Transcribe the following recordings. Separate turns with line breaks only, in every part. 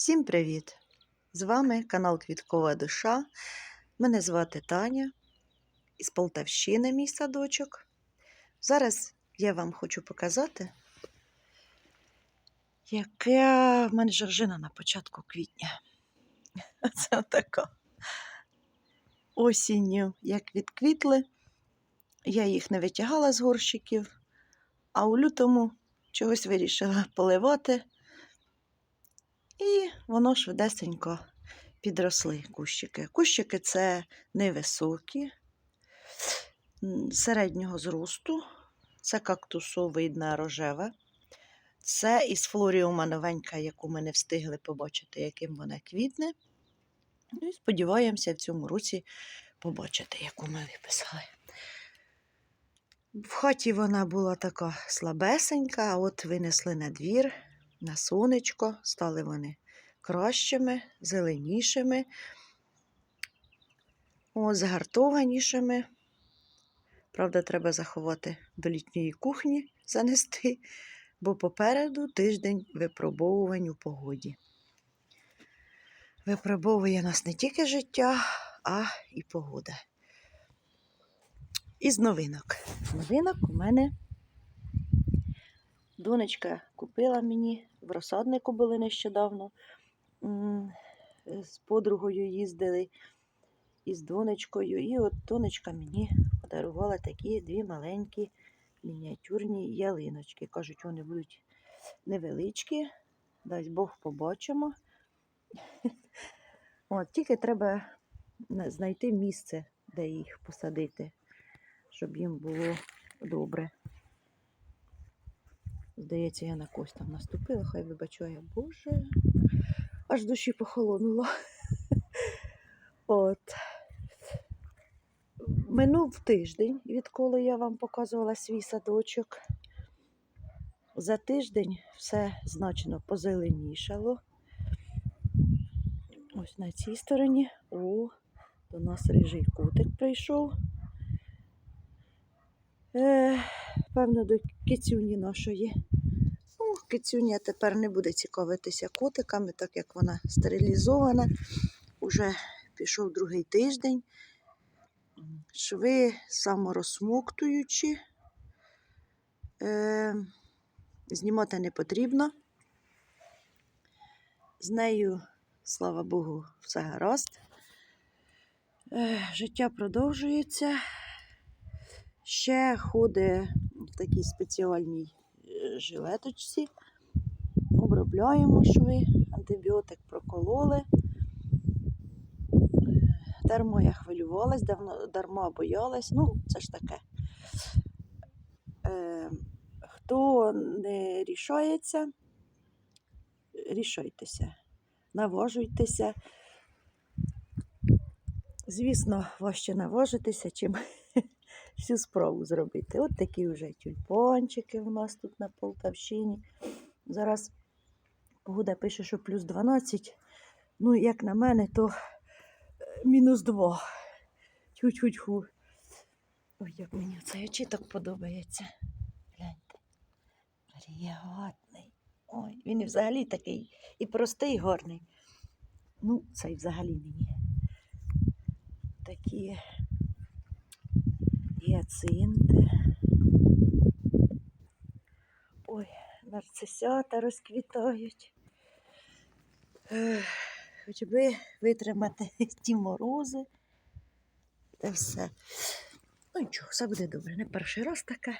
Всім привіт! З вами канал Квіткова Душа. Мене звати Таня із Полтавщини, мій садочок. Зараз я вам хочу показати, яка в мене жоржина на початку квітня. Це така. Осінню, як відквітли, я їх не витягала з горщиків, а у лютому чогось вирішила поливати. І воно швидесенько підросли кущики. Кущики це невисокі, середнього зросту, це кактусовидне рожеве. Це із флоріума новенька, яку ми не встигли побачити, яким вона квітне. Ну і сподіваємося в цьому році побачити, яку ми виписали. В хаті вона була така слабесенька, а от винесли на двір, на сонечко, стали вони кращими, зеленішими, о, загартованішими. Правда, треба заховати до літньої кухні, занести, бо попереду тиждень випробовувань у погоді. Випробовує нас не тільки життя, а і погода. Новинок. З новинок у мене донечка купила мені, в розсаднику були нещодавно. З подругою їздили і з донечкою. І от донечка мені подарувала такі дві маленькі мініатюрні ялиночки. Кажуть, вони будуть невеличкі. Дасть Бог побачимо. От, тільки треба знайти місце, де їх посадити, щоб їм було добре. Здається, я на когось там наступила, хай вибачає, Боже, аж душі похолонуло. От. Минув тиждень, відколи я вам показувала свій садочок. За тиждень все значно позеленішало. Ось на цій стороні. О, до нас рижий котик прийшов. Е, певно, до кицюні нашої. Кицюня тепер не буде цікавитися котиками, так як вона стерилізована. Уже пішов другий тиждень. Шви саморозсмоктуючі. Е, знімати не потрібно. З нею, слава Богу, все гаразд. Е, життя продовжується. Ще ходить в такій спеціальній жилеточці. Обробляємо шви, антибіотик прокололи. Дармо я хвилювалась, давно, дарма боялась. Ну, це ж таке. Е, хто не рішається, рішайтеся, наважуйтеся. Звісно, важче наважитися, чим всю справу зробити. От такі вже тюльпанчики у нас тут на Полтавщині. Зараз погода пише, що плюс 12. Ну, як на мене, то е, мінус 2. Тю-тю-тю. Ой, як мені цей очіток подобається. Гляньте. Варіатний. Ой, він і взагалі такий і простий, і гарний. Ну, цей взагалі мені. Такі гіацинти. Ой, нарцисята розквітають. Хоч би витримати ті морози. Та все. Ну нічого, все буде добре. Не перший раз таке.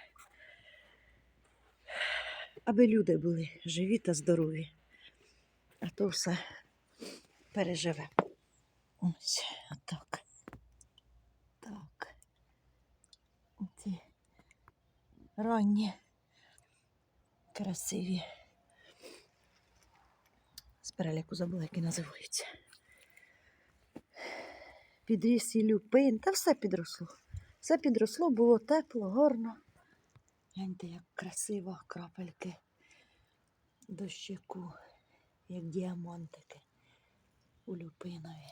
Аби люди були живі та здорові. А то все переживе. Ось, отак. Так. Ці ранні, красиві. З переляку забула, які називаються. Підріс і люпин, та все підросло. Все підросло, було тепло, гарно. Гляньте, як красиво крапельки дощику, як діамантики у люпинові.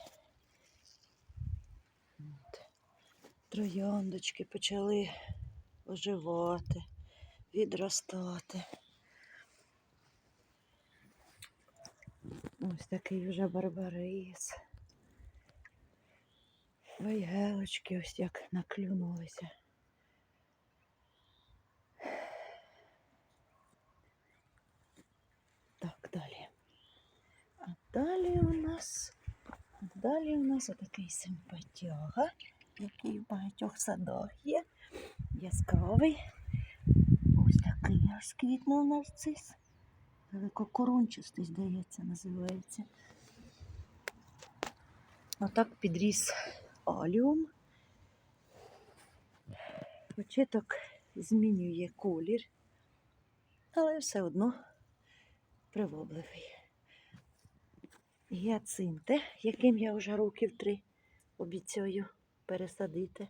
Трояндочки почали оживати, відростати. Ось такий вже барбарис. Ой, гелочки ось як наклюнулися. Так, далі. А далі у нас, а далі у нас отакий симпатяга, який в багатьох садах є. Яскравий. Ось такий аж квітнув нарцис. Великокорончастий, здається, називається. Отак підріс аліум. Початок змінює колір, але все одно привабливий. Гіацинти, яким я вже років три обіцяю пересадити.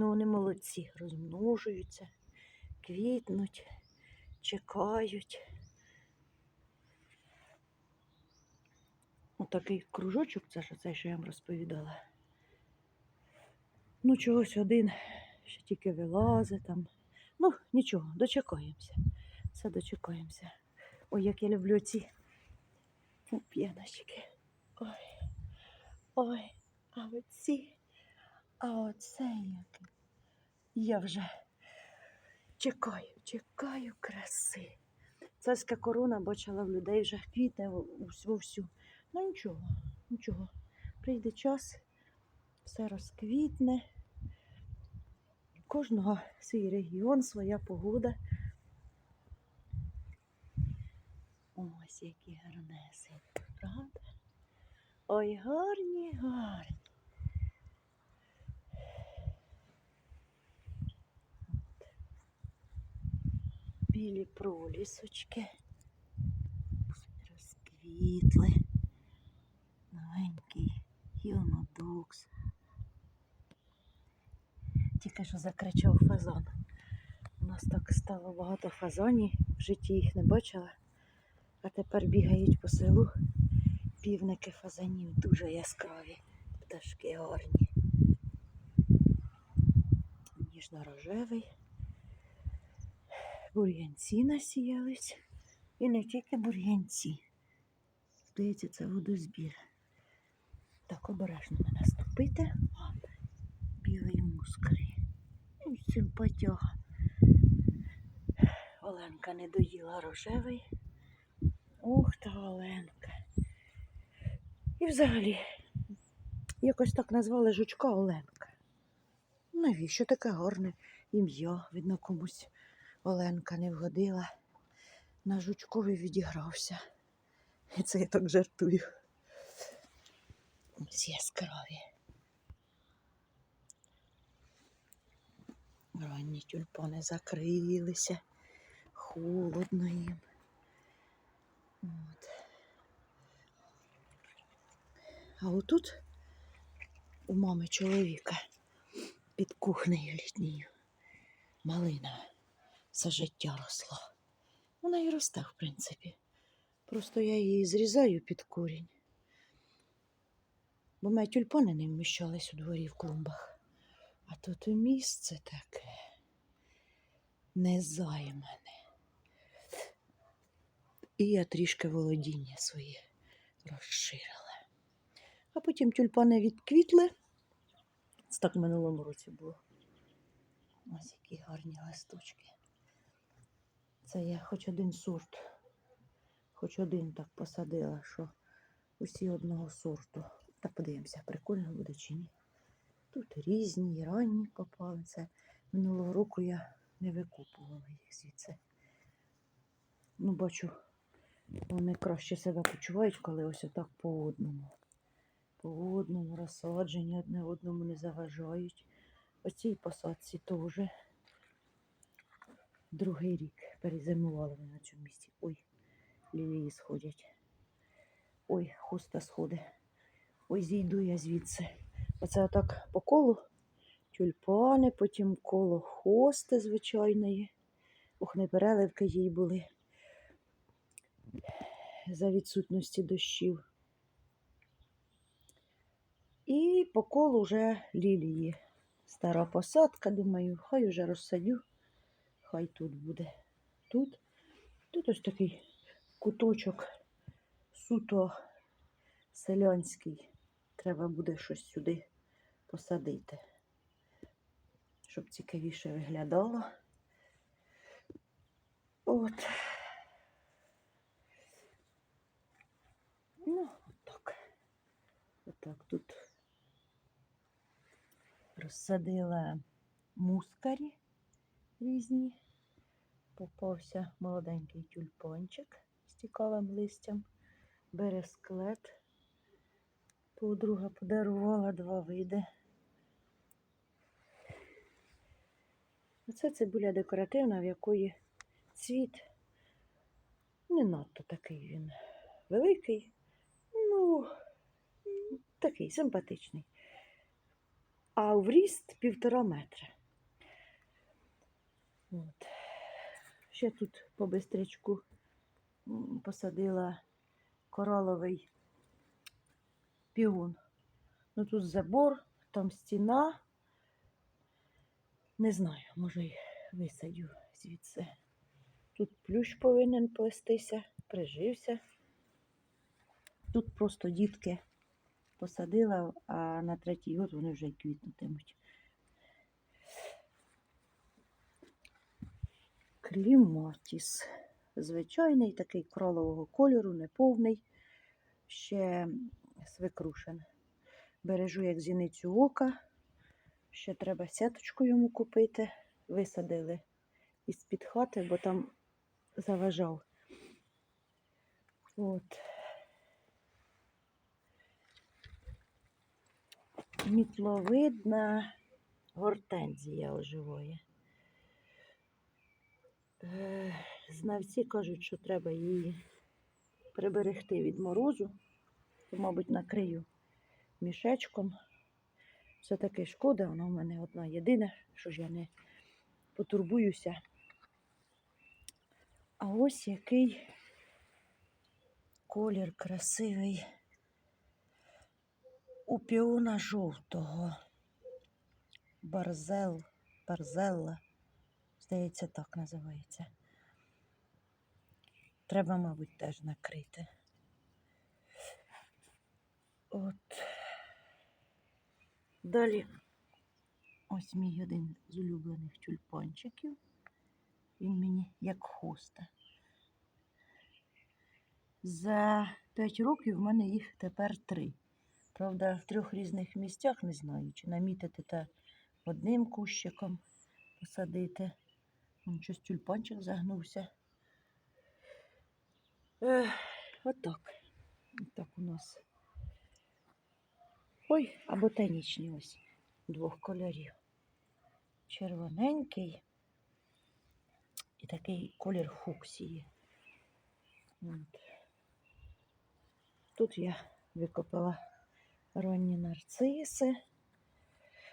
Ну, вони молодці, розмножуються, квітнуть, чекають. Отакий кружочок, це ж цей, що я вам розповідала. Ну, чогось один ще тільки вилазить там. Ну, нічого, дочекаємося. Все дочекаємося. Ой, як я люблю ці п'яночки. Ой. Ой, а оці, а оце яке. Я вже чекаю, чекаю краси. Царська корона бачила в людей вже квітне вовсю. Ну нічого, нічого. Прийде час, все розквітне. Кожного свій регіон, своя погода. Ось які гарнесенькі, правда? Ой, гарні, гарні. Білі пролісочки. Розквітли. Новенький гіонодокс. Тільки що закричав фазан. У нас так стало багато фазанів, в житті їх не бачила. А тепер бігають по селу півники фазанів дуже яскраві, пташки гарні. Ніжно-рожевий. Бур'янці насіялись. І не тільки бур'янці. Здається, це водозбір. Так, обережно не наступити. Білий мускрі. І симпатяга. Оленка не доїла рожевий. Ух та Оленка. І взагалі, якось так назвали жучка Оленка. Навіщо таке гарне ім'я? Видно, комусь Оленка не вгодила. На жучкові відігрався. І це я так жартую. Ось яскраві. Ранні тюльпани закрилися. Холодно їм. От. А отут у мами чоловіка під кухнею літньою малина все життя росла. Вона і росте, в принципі. Просто я її зрізаю під корінь. Бо мої тюльпани не вміщались у дворі в клумбах. А тут і місце таке незаймане. І я трішки володіння своє розширила. А потім тюльпани відквітли. Це так в минулому році було. Ось які гарні листочки. Це я хоч один сорт, хоч один так посадила, що усі одного сорту. Та подивимося, прикольно буде чи ні. Тут різні, ранні попали. Це минулого року я не викупувала їх звідси. Ну, бачу, вони краще себе почувають, коли ось отак по одному. По одному розсаджені, одне одному не заважають. Оцій посадці теж другий рік перезимували вони на цьому місці. Ой, лілії сходять. Ой, хуста сходить. Ой, зійду я звідси. Оце отак по колу тюльпани, потім коло хости звичайної. Ух, не переливки їй були за відсутності дощів. І по колу вже лілії. Стара посадка, думаю, хай уже розсадю, хай тут буде. Тут, тут ось такий куточок суто селянський. Треба буде щось сюди посадити, щоб цікавіше виглядало. От. Ну, отак. Отак тут розсадила мускарі різні. Попався молоденький тюльпанчик з цікавим листям, бересклет. Подруга подарувала два види. Оце цибуля декоративна, в якої цвіт не надто такий він великий, ну, такий симпатичний. А в ріст півтора метра. От. Ще тут по бистрячку м, посадила кораловий пігун. Ну тут забор, там стіна. Не знаю, може й висадю звідси. Тут плющ повинен плестися, прижився. Тут просто дітки посадила, а на третій год вони вже й квітнутимуть. Кліматіс. Звичайний такий кролового кольору, неповний, ще свикрушен. Бережу як зіницю ока. Ще треба сяточку йому купити. Висадили із-під хати, бо там заважав. От. Мітловидна гортензія оживає. Е, Знавці кажуть, що треба її приберегти від морозу, то, мабуть, накрию мішечком. Все-таки шкода, вона в мене одна єдина, що ж я не потурбуюся. А ось який колір красивий у піона жовтого. Барзел, барзелла. Здається, так називається. Треба, мабуть, теж накрити. От. Далі ось мій один з улюблених тюльпанчиків. Він мені як хоста. За 5 років в мене їх тепер три. Правда, в трьох різних місцях не знаю, чи намітити та одним кущиком посадити. Вон щось тюльпанчик загнувся. Отак. Отак у нас. Ой, а ботанічні ось двох кольорів. Червоненький і такий колір фуксії. От. Тут я викопала ранні нарциси.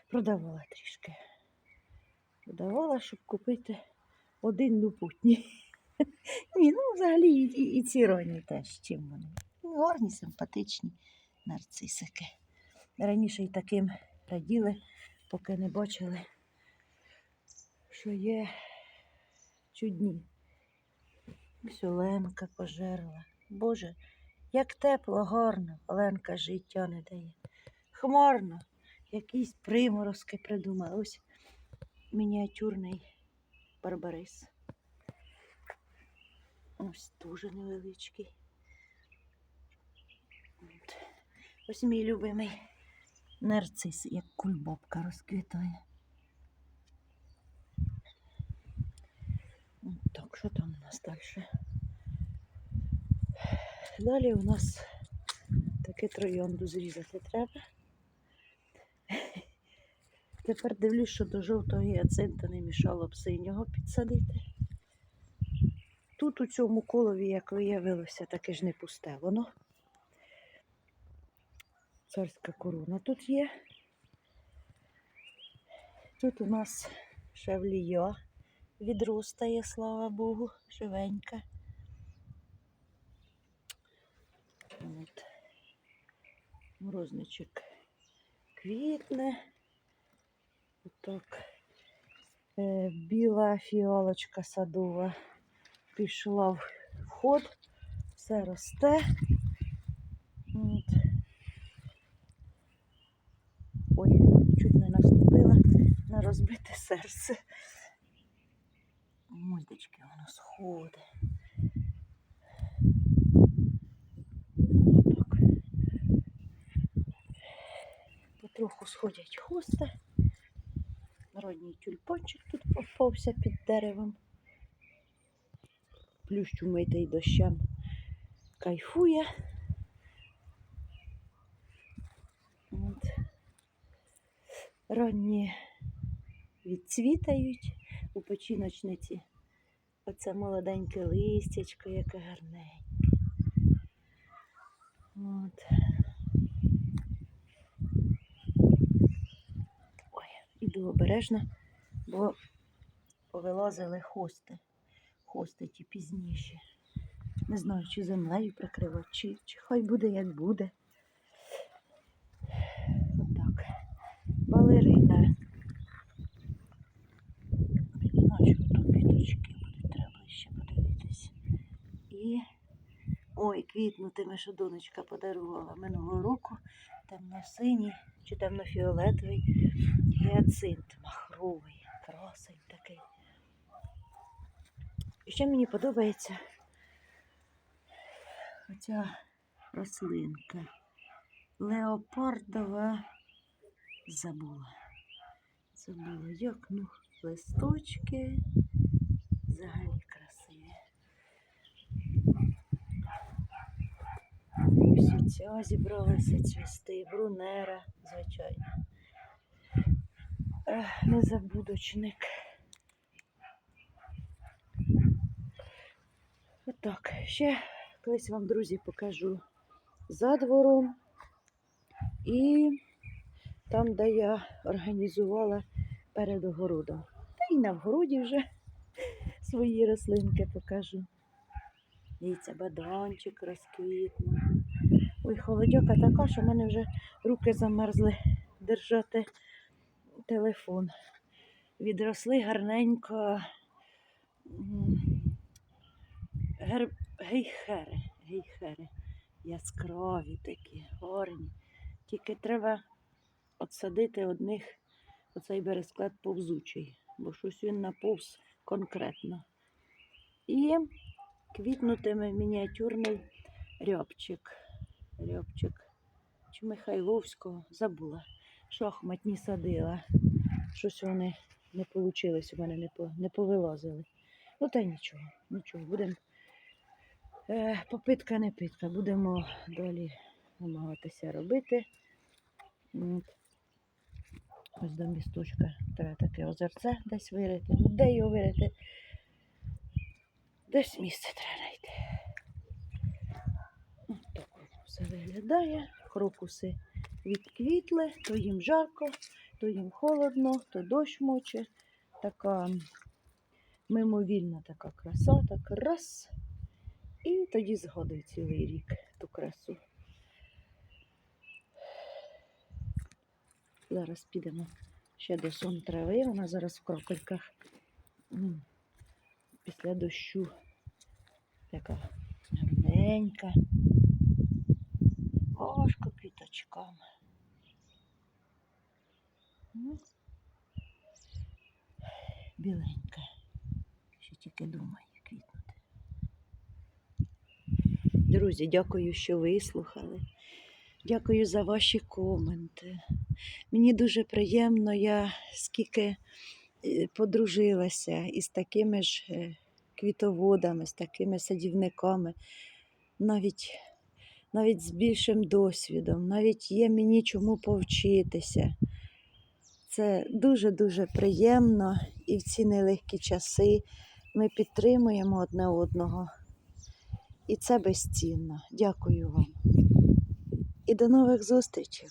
Продавала трішки. Продавала, щоб купити один лупутній. Ні, ну взагалі і, і, і ці ранні теж чим вони. Ну, Гарні, симпатичні нарцисики. Раніше й таким раділи, поки не бачили, що є чудні. Ось Оленка пожерла. Боже, як тепло, гарно, Оленка життя не дає. Хмарно, якісь приморозки придумали. Ось мініатюрний барбарис. Ось дуже невеличкий. От. Ось мій любимий нарцис, як кульбобка розквітає. Так, що там у нас далі? Далі у нас таке троянду зрізати треба. Тепер дивлюсь, що до жовтого гіацинта не мішало б синього підсадити. Тут у цьому колові, як виявилося, таке ж не пусте воно. Царська корона тут є. Тут у нас шавлія відростає, слава Богу, живенька. От. Морозничок квітне. Отак. Е, біла фіалочка садова пішла в ход, все росте. От. Ой, чуть не наступила на розбите серце. Мультички воно сходить. Потроху сходять хоста. Народній тюльпанчик тут попався під деревом. Плющ умитий дощем кайфує. От. Ранні відцвітають у печіночниці. Оце молоденьке листячко, яке гарненьке. От. Ой, іду обережно, бо повилазили хости. Хости ті пізніші. Не знаю, чи землею прикривати, чи, чи хай буде як буде. Отак. Балерина. Іначе тут квіточки будуть, треба ще подивитись. І. Ой, квітнутиме, що донечка подарувала минулого року. Темно-синій чи темно-фіолетовий гіацинт махровий, красень такий. І ще мені подобається оця рослинка. Леопардова забула. Забула, як ну, листочки взагалі красиві. Всі ця зібралися цвісти, брунера, звичайно. Незабудочник. Отак. Ще колись вам, друзі, покажу за двором і там, де я організувала перед огородом. Та й на вгороді вже свої рослинки покажу. Дивіться, баданчик розквітнув. Ой, холодяка така, що в мене вже руки замерзли держати телефон. Відросли гарненько гер... гейхери, гейхери. Яскраві такі, гарні. Тільки треба отсадити одних оцей бересклет повзучий, бо щось він наповз конкретно. І квітнутиме мініатюрний рябчик. Рябчик чи Михайловського забула. Шахматні садила. Щось вони не вийшло, у мене не, по, не повилазили. Ну та й нічого, нічого. Будемо. Е, попитка не питка. Будемо далі намагатися робити. От. Ось до місточка треба таке озерце десь вирити. Ну, де його вирити? Десь місце треба знайти. Ось так воно все виглядає. Крокуси відквітли, то їм жарко, то їм холодно, то дощ моче. Така мимовільна така краса, так раз. І тоді згадує цілий рік ту красу. Зараз підемо ще до сон трави. Вона зараз в крокольках. Після дощу така гарненька. Важко квіточками. Ну, Біленька. Ще тільки думає квітнути. Друзі, дякую, що вислухали. Дякую за ваші коменти. Мені дуже приємно, я скільки е, подружилася із такими ж е, квітоводами, з такими садівниками, навіть, навіть з більшим досвідом, навіть є мені чому повчитися. Це дуже-дуже приємно і в ці нелегкі часи ми підтримуємо одне одного. І це безцінно. Дякую вам. І до нових зустрічей!